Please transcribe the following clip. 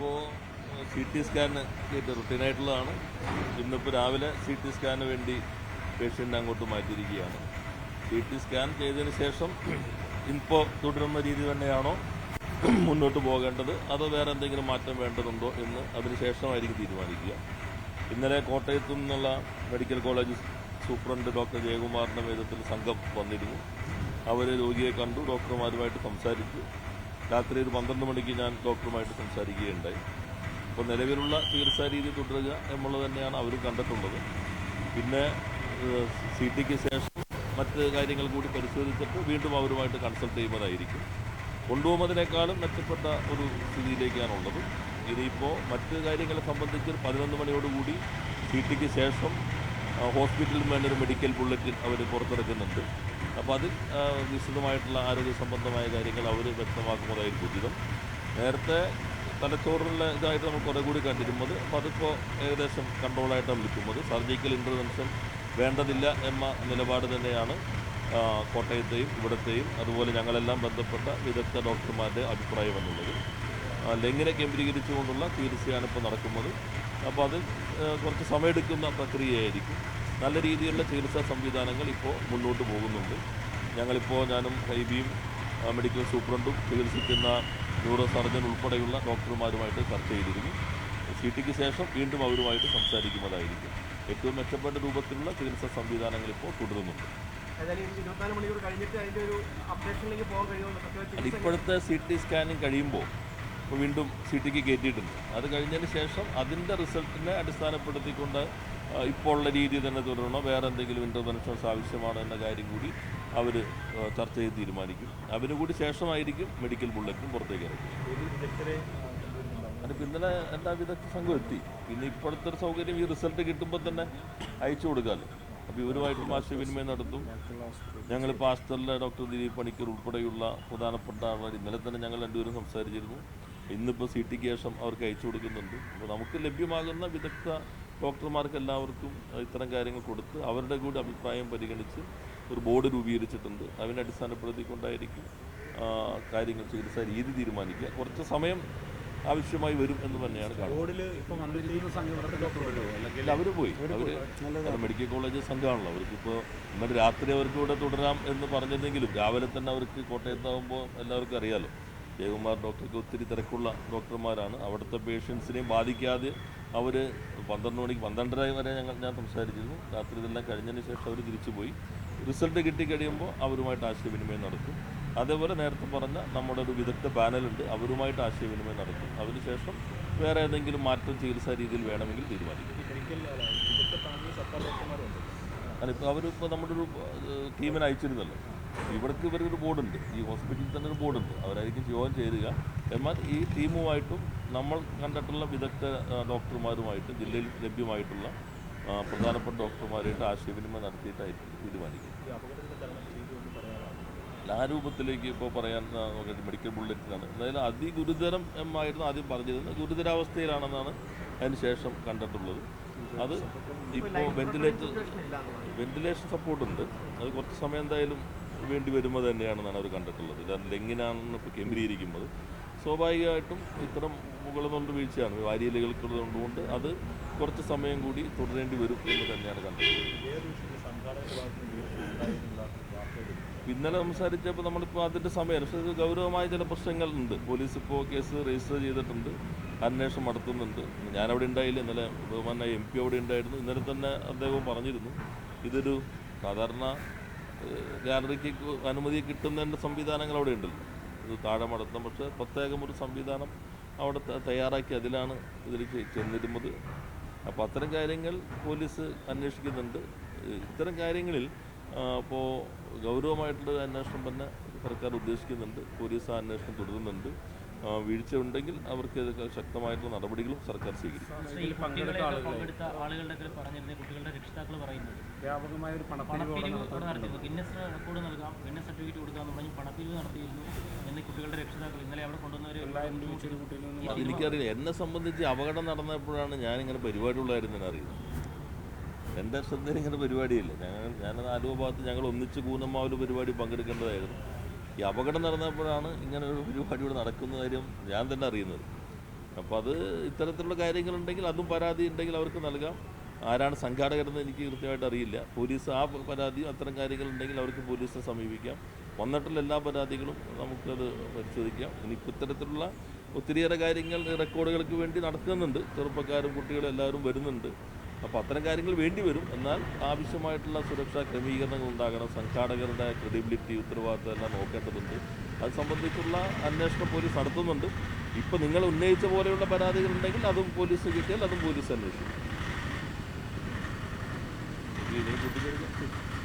ഇപ്പോൾ C T scan ചെയ്ത് റുട്ടീനായിട്ടുള്ളതാണ് ഇന്നിപ്പോൾ രാവിലെ സി ടി സ്കാന് വേണ്ടി പേഷ്യന്റ് അങ്ങോട്ട് മാറ്റിയിരിക്കുകയാണ്. സി ടി സ്കാൻ ചെയ്തതിന് ശേഷം ഇപ്പോൾ തുടരുന്ന രീതി തന്നെയാണോ മുന്നോട്ട് പോകേണ്ടത്? അതോ വേറെ എന്തെങ്കിലും മാറ്റം വേണ്ടതുണ്ടോ എന്ന് അതിന് ശേഷമായിരിക്കും തീരുമാനിക്കുക. ഇന്നലെ കോട്ടയത്തു നിന്നുള്ള മെഡിക്കൽ കോളേജ് സൂപ്രണ്ട് ഡോക്ടർ ജയകുമാറിന്റെ നേതൃത്വത്തിൽ സംഘം വന്നിരുന്നു. അവർ രോഗിയെ കണ്ടു ഡോക്ടർമാരുമായിട്ട് സംസാരിച്ചു. രാത്രി ഒരു പന്ത്രണ്ട് മണിക്ക് ഞാൻ ഡോക്ടറുമായിട്ട് സംസാരിക്കുകയുണ്ടായി. അപ്പോൾ നിലവിലുള്ള ചികിത്സാ രീതി തുടരുക എന്നുള്ളത് തന്നെയാണ് അവർ കണ്ടിട്ടുള്ളത്. പിന്നെ സി ടിക്ക് ശേഷം മറ്റ് കാര്യങ്ങൾ കൂടി പരിശോധിച്ചിട്ട് വീണ്ടും അവരുമായിട്ട് കൺസൾട്ട് ചെയ്യുന്നതായിരിക്കും. കൊണ്ടുപോകുന്നതിനേക്കാളും മെച്ചപ്പെട്ട ഒരു സ്ഥിതിയിലേക്കാണ് സ്ഥിതിയിലേക്കാണുള്ളത്. ഇനിയിപ്പോൾ മറ്റ് കാര്യങ്ങളെ സംബന്ധിച്ച് പതിനൊന്ന് മണിയോടുകൂടി സി ടിക്ക് ശേഷം ഹോസ്പിറ്റലിൽ വേണ്ട ഒരു മെഡിക്കൽ ബുള്ളറ്റിൻ അവർ പുറത്തിറക്കുന്നുണ്ട്. അപ്പോൾ അതിൽ വിശദമായിട്ടുള്ള ആരോഗ്യ സംബന്ധമായ കാര്യങ്ങൾ അവർ വ്യക്തമാക്കുന്നതായിരിക്കും ഉചിതം. നേരത്തെ തലച്ചോറിലെ ഇതായിട്ട് നമ്മൾ കുറേ കൂടി കണ്ടിരുന്നത്. അപ്പോൾ അതിപ്പോൾ ഏകദേശം കൺട്രോളായിട്ടാണ് വിളിക്കുന്നത്. സർജിക്കൽ ഇന്റർവെൻഷൻ വേണ്ടതില്ല എന്ന നിലപാട് തന്നെയാണ് കോട്ടയത്തെയും ഇവിടത്തെയും അതുപോലെ ഞങ്ങളെല്ലാം ബന്ധപ്പെട്ട വിദഗ്ധ ഡോക്ടർമാരുടെ അഭിപ്രായം എന്നുള്ളത്. ലെങ്ങിനെ കേന്ദ്രീകരിച്ചുകൊണ്ടുള്ള ചികിത്സയാണ് ഇപ്പോൾ നടക്കുന്നത്. അപ്പോൾ അത് കുറച്ച് സമയമെടുക്കുന്ന പ്രക്രിയയായിരിക്കും. നല്ല രീതിയിലുള്ള ചികിത്സാ സംവിധാനങ്ങൾ ഇപ്പോൾ മുന്നോട്ട് പോകുന്നുണ്ട്. ഞങ്ങളിപ്പോൾ ഞാനും ഹൈബിയും മെഡിക്കൽ സൂപ്രണ്ടും ചികിത്സിക്കുന്ന ന്യൂറോ സർജൻ ഉൾപ്പെടെയുള്ള ഡോക്ടർമാരുമായിട്ട് ചർച്ച ചെയ്തിരുന്നു. സി ടിക്ക് ശേഷം വീണ്ടും അവരുമായിട്ട് സംസാരിക്കുന്നതായിരിക്കും. ഏറ്റവും മെച്ചപ്പെട്ട രൂപത്തിലുള്ള ചികിത്സാ സംവിധാനങ്ങൾ ഇപ്പോൾ തുടരുന്നുണ്ട്. ഇപ്പോഴത്തെ സി ടി സ്കാനിങ് കഴിയുമ്പോൾ വീണ്ടും സി ടിക്ക് കയറ്റിയിട്ടുണ്ട്. അത് കഴിഞ്ഞതിന് ശേഷം അതിന്റെ റിസൾട്ടിനെ അടിസ്ഥാനപ്പെടുത്തിക്കൊണ്ട് ഇപ്പോൾ ഉള്ള രീതി തന്നെ തുടരണോ. വേറെ എന്തെങ്കിലും ഇന്റർവെൻഷൻസ് ആവശ്യമാണോ എന്ന കാര്യം കൂടി അവർ ചർച്ച ചെയ്ത് തീരുമാനിക്കും. അതിനു കൂടി ശേഷമായിരിക്കും മെഡിക്കൽ ബുള്ളറ്റിൻ പുറത്തേക്ക് ഇറക്കും അതിപ്പോൾ ഇന്നലെ എല്ലാ വിദഗ്ധ സംഘം എത്തി. പിന്നെ ഇപ്പോഴത്തെ ഒരു സൗകര്യം ഈ റിസൾട്ട് കിട്ടുമ്പോൾ തന്നെ അയച്ചു കൊടുക്കാമല്ലോ അപ്പോൾ ഇവരുമായിട്ടും ആശയവിനിമയം നടത്തും. ഞങ്ങളിപ്പോൾ ആസ്റ്ററിലെ ഡോക്ടർ ദിലീപ് പണിക്കർ ഉൾപ്പെടെയുള്ള പ്രധാനപ്പെട്ട ആൾക്കാർ ഇന്നലെ തന്നെ ഞങ്ങൾ രണ്ടുപേരും സംസാരിച്ചിരുന്നു. ഇന്നിപ്പോൾ സി ടിക്ക് ശേഷം അവർക്ക് അയച്ചു കൊടുക്കുന്നുണ്ട്. അപ്പോൾ നമുക്ക് ലഭ്യമാകുന്ന വിദഗ്ധ ഡോക്ടർമാർക്ക് എല്ലാവർക്കും ഇത്തരം കാര്യങ്ങൾ കൊടുത്ത് അവരുടെ കൂടി അഭിപ്രായം പരിഗണിച്ച് ഒരു ബോർഡ് രൂപീകരിച്ചിട്ടുണ്ട്. അതിനെ അടിസ്ഥാനപ്പെടുത്തിക്കൊണ്ടായിരിക്കും കാര്യങ്ങൾ ചികിത്സാ രീതി തീരുമാനിക്കുക. കുറച്ച് സമയം ആവശ്യമായി വരും എന്ന് തന്നെയാണ് കാണുന്നത്. അവർ പോയി. അവർ മെഡിക്കൽ കോളേജ് സംഘമാണല്ലോ. അവർക്കിപ്പോൾ ഇന്നലെ രാത്രി അവർക്ക് ഇവിടെ തുടരാം എന്ന് പറഞ്ഞിരുന്നെങ്കിലും രാവിലെ തന്നെ അവർക്ക് കോട്ടയത്താകുമ്പോൾ എല്ലാവർക്കും അറിയാലോ. ജയകുമാർ ഡോക്ടർക്ക് ഒത്തിരി തിരക്കുള്ള ഡോക്ടർമാരാണ്. അവിടുത്തെ പേഷ്യൻസിനെയും ബാധിക്കാതെ അവർ പന്ത്രണ്ട് മണിക്ക് പന്ത്രണ്ടര വരെ ഞങ്ങൾ ഞാൻ സംസാരിച്ചിരുന്നു. രാത്രി ഇതെല്ലാം കഴിഞ്ഞതിന് ശേഷം അവർ തിരിച്ചു പോയി റിസൾട്ട് കിട്ടിക്കഴിയുമ്പോൾ അവരുമായിട്ട് ആശയവിനിമയം നടത്തും അതേപോലെ നേരത്തെ പറഞ്ഞ നമ്മുടെ ഒരു വിദഗ്ധ പാനലുണ്ട് അവരുമായിട്ട് ആശയവിനിമയം നടത്തും അതിനുശേഷം വേറെ ഏതെങ്കിലും മാറ്റം ചികിത്സാ രീതിയിൽ വേണമെങ്കിൽ തീരുമാനിക്കും. അല്ല ഇപ്പോൾ അവരിപ്പോൾ നമ്മുടെ ഒരു ടീമിനെ അയച്ചിരുന്നല്ലോ. ഇവിടേക്ക് ഇവരൊരു ബോർഡുണ്ട്. ഈ ഹോസ്പിറ്റലിൽ തന്നെ ഒരു ബോർഡുണ്ട്. അവരായിരിക്കും ജോയിൻ ചെയ്യുക എന്നാൽ ഈ ടീമുമായിട്ടും നമ്മൾ കണ്ടിട്ടുള്ള വിദഗ്ധ ഡോക്ടർമാരുമായിട്ട് ജില്ലയിൽ ലഭ്യമായിട്ടുള്ള പ്രധാനപ്പെട്ട ഡോക്ടർമാരായിട്ട് ആശയവിനിമയം നടത്തിയിട്ടായിരിക്കും പറയാനാണ്? ആ രൂപത്തിലേക്ക് ഇപ്പോൾ പറയാൻ മെഡിക്കൽ ബുള്ളറ്റിനാണ്. അതായത് അതിഗുരുതരം എന്നായിരുന്നു ആദ്യം പറഞ്ഞിരുന്നത്. ഗുരുതരാവസ്ഥയിലാണെന്നാണ് അതിന് ശേഷം കണ്ടിട്ടുള്ളത്. അത് ഇപ്പോൾ വെന്റിലേറ്റർ വെന്റിലേഷൻ സപ്പോർട്ടുണ്ട്. അത് കുറച്ച് സമയം എന്തായാലും വേണ്ടി വരുമ്പോൾ തന്നെയാണെന്നാണ് അവർ കണ്ടിട്ടുള്ളത്. ഇത് ലെങ്ങിനാണെന്ന് ഇപ്പോൾ കേന്ദ്രീകരിക്കുന്നത് സ്വാഭാവികമായിട്ടും ഇത്തരം മുകളിൽ വീഴ്ചയാണ്. വാരിയലുകൾക്കുള്ളതുകൊണ്ട് അത് കുറച്ച് സമയം കൂടി തുടരേണ്ടി വരും എന്ന് തന്നെയാണ് കണ്ടത് ഇന്നലെ സംസാരിച്ചപ്പോൾ നമ്മളിപ്പോൾ അതിന്റെ സമയം പക്ഷേ ഗൗരവമായ ചില പ്രശ്നങ്ങളുണ്ട്. പോലീസ് ഇപ്പോൾ കേസ് രജിസ്റ്റർ ചെയ്തിട്ടുണ്ട് അന്വേഷണം നടത്തുന്നുണ്ട്. ഞാനവിടെ ഉണ്ടായില്ല. ഇന്നലെ ബഹുമാനായ എം പി അവിടെ ഉണ്ടായിരുന്നു. ഇന്നലെ തന്നെ അദ്ദേഹം പറഞ്ഞിരുന്നു ഇതൊരു സാധാരണ ഗാലറിക്ക് അനുമതി കിട്ടുന്നതിന്റെ സംവിധാനങ്ങൾ അവിടെ ഉണ്ടല്ലോ. ഇത് താഴെ മടത്തം. പക്ഷേ പ്രത്യേകം ഒരു സംവിധാനം അവിടെ തയ്യാറാക്കി അതിലാണ് ഇതിൽ ചെന്നിരുന്നത്. അപ്പോൾ അത്തരം കാര്യങ്ങൾ പോലീസ് അന്വേഷിക്കുന്നുണ്ട്. ഇത്തരം കാര്യങ്ങളിൽ അപ്പോൾ ഗൗരവമായിട്ടുള്ള ഒരു അന്വേഷണം തന്നെ സർക്കാർ ഉദ്ദേശിക്കുന്നുണ്ട്. പോലീസ് ആ അന്വേഷണം തുടരുന്നുണ്ട്. വീഴ്ച ഉണ്ടെങ്കിൽ അവർക്ക് ശക്തമായിട്ടുള്ള നടപടികളും സർക്കാർ സ്വീകരിക്കും. രക്ഷിതാക്കൾ പറയുന്നത്. വ്യാപകമായ ഒരു പണപ്പിരിവ് നടത്തിയിരുന്നു. ഗിന്നസ് റെക്കോർഡ് നൽകാം ഗിന്നസ് സർട്ടിഫിക്കറ്റ് കൊടുക്കാമെന്ന് പറഞ്ഞ് പണപ്പിരിവ് നടത്തിയിരുന്നു എന്ന് കുട്ടികളുടെ രക്ഷിതാക്കൾ ഇന്നലെ അവിടെ കൊണ്ടുവന്നവർ എനിക്കറിയില്ല. എന്നെ സംബന്ധിച്ച് അപകടം നടന്നപ്പോഴാണ് ഞാനിങ്ങനെ പരിപാടിയുള്ളായിരുന്നു അറിയുന്നത് എന്റെ ശ്രദ്ധയിൽ ഇങ്ങനെ പരിപാടിയില്ല. ഞങ്ങൾ ഞാൻ ആലുവ ഭാഗത്ത് ഞങ്ങൾ ഒന്നിച്ച് കൂനമ്മാവിൽ പരിപാടി പങ്കെടുക്കേണ്ടതായിരുന്നു. ഈ അപകടം നടന്നപ്പോഴാണ് ഇങ്ങനെ ഒരു പരിപാടി ഇവിടെ നടക്കുന്ന കാര്യം ഞാൻ തന്നെ അറിയുന്നത്. അപ്പോൾ അത് ഇത്തരത്തിലുള്ള കാര്യങ്ങളുണ്ടെങ്കിൽ അതും പരാതി ഉണ്ടെങ്കിൽ അവർക്ക് നൽകാം. ആരാണ് സംഘാടകരെന്ന് എനിക്ക് കൃത്യമായിട്ട് അറിയില്ല. പോലീസ് ആ പരാതിയും അത്തരം കാര്യങ്ങളുണ്ടെങ്കിൽ അവർക്ക് പോലീസിനെ സമീപിക്കാം. വന്നിട്ടുള്ള എല്ലാ പരാതികളും നമുക്കത് പരിശോധിക്കാം. ഇനിയിപ്പോൾ ഇത്തരത്തിലുള്ള ഒത്തിരിയേറെ കാര്യങ്ങൾ റെക്കോർഡുകൾക്ക് വേണ്ടി നടക്കുന്നുണ്ട്. ചെറുപ്പക്കാരും കുട്ടികളും എല്ലാവരും വരുന്നുണ്ട്. അപ്പോൾ അത്തരം കാര്യങ്ങൾ വേണ്ടി വരും. എന്നാൽ ആവശ്യമായിട്ടുള്ള സുരക്ഷാ ക്രമീകരണങ്ങൾ ഉണ്ടാകണം. സംഘാടകരുടെ ക്രെഡിബിലിറ്റി ഉത്തരവാദിത്തം എല്ലാം നോക്കേണ്ടതുണ്ട്. അത് സംബന്ധിച്ചുള്ള അന്വേഷണം പോലീസ് നടത്തുന്നുണ്ട്. ഇപ്പോൾ നിങ്ങൾ ഉന്നയിച്ച പോലെയുള്ള പരാതികളുണ്ടെങ്കിൽ അതും പോലീസ് കിട്ടിയാൽ അതും പോലീസ് അന്വേഷിക്കും. Hile gidebilir mi?